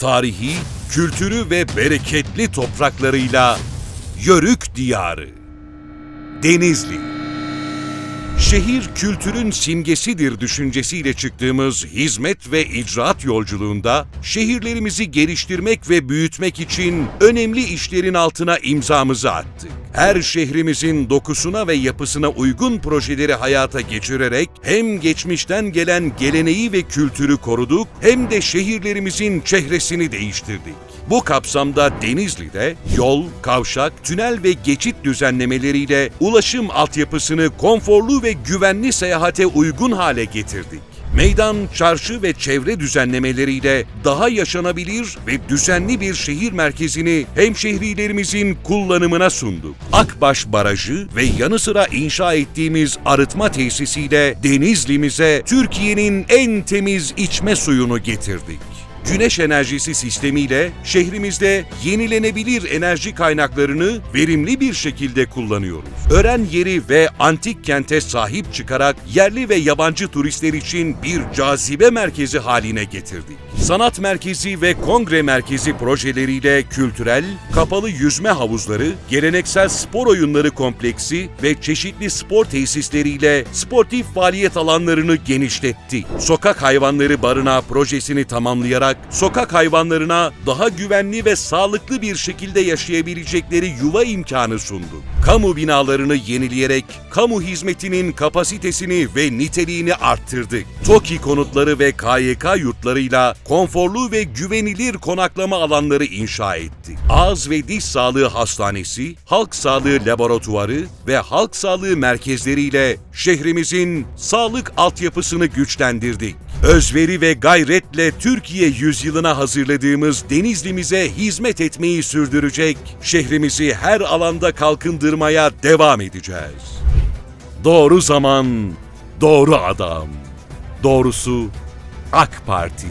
tarihi, kültürü ve bereketli topraklarıyla Yörük Diyarı. Denizli. Şehir kültürün simgesidir düşüncesiyle çıktığımız hizmet ve icraat yolculuğunda şehirlerimizi geliştirmek ve büyütmek için önemli işlerin altına imzamızı attık. Her şehrimizin dokusuna ve yapısına uygun projeleri hayata geçirerek hem geçmişten gelen geleneği ve kültürü koruduk hem de şehirlerimizin çehresini değiştirdik. Bu kapsamda Denizli'de yol, kavşak, tünel ve geçit düzenlemeleriyle ulaşım altyapısını konforlu ve güvenli seyahate uygun hale getirdik. Meydan, çarşı ve çevre düzenlemeleriyle daha yaşanabilir ve düzenli bir şehir merkezini hemşehrilerimizin kullanımına sunduk. Akbaş Barajı ve yanı sıra inşa ettiğimiz arıtma tesisiyle Denizli'mize Türkiye'nin en temiz içme suyunu getirdik. Güneş enerjisi sistemiyle şehrimizde yenilenebilir enerji kaynaklarını verimli bir şekilde kullanıyoruz. Ören yeri ve antik kente sahip çıkarak yerli ve yabancı turistler için bir cazibe merkezi haline getirdik. Sanat merkezi ve kongre merkezi projeleriyle kültürel, kapalı yüzme havuzları, geleneksel spor oyunları kompleksi ve çeşitli spor tesisleriyle sportif faaliyet alanlarını genişletti. Sokak hayvanları barınağı projesini tamamlayarak sokak hayvanlarına daha güvenli ve sağlıklı bir şekilde yaşayabilecekleri yuva imkanı sundu. Kamu binalarını yenileyerek kamu hizmetinin kapasitesini ve niteliğini arttırdık. TOKİ konutları ve KYK yurtlarıyla konforlu ve güvenilir konaklama alanları inşa ettik. Ağız ve Diş Sağlığı Hastanesi, Halk Sağlığı Laboratuvarı ve Halk Sağlığı merkezleriyle şehrimizin sağlık altyapısını güçlendirdik. Özveri ve gayretle Türkiye yüzyılına hazırladığımız Denizli'mize hizmet etmeyi sürdürecek, şehrimizi her alanda kalkındırmaya devam edeceğiz. Doğru zaman, doğru adam. Doğrusu AK Parti.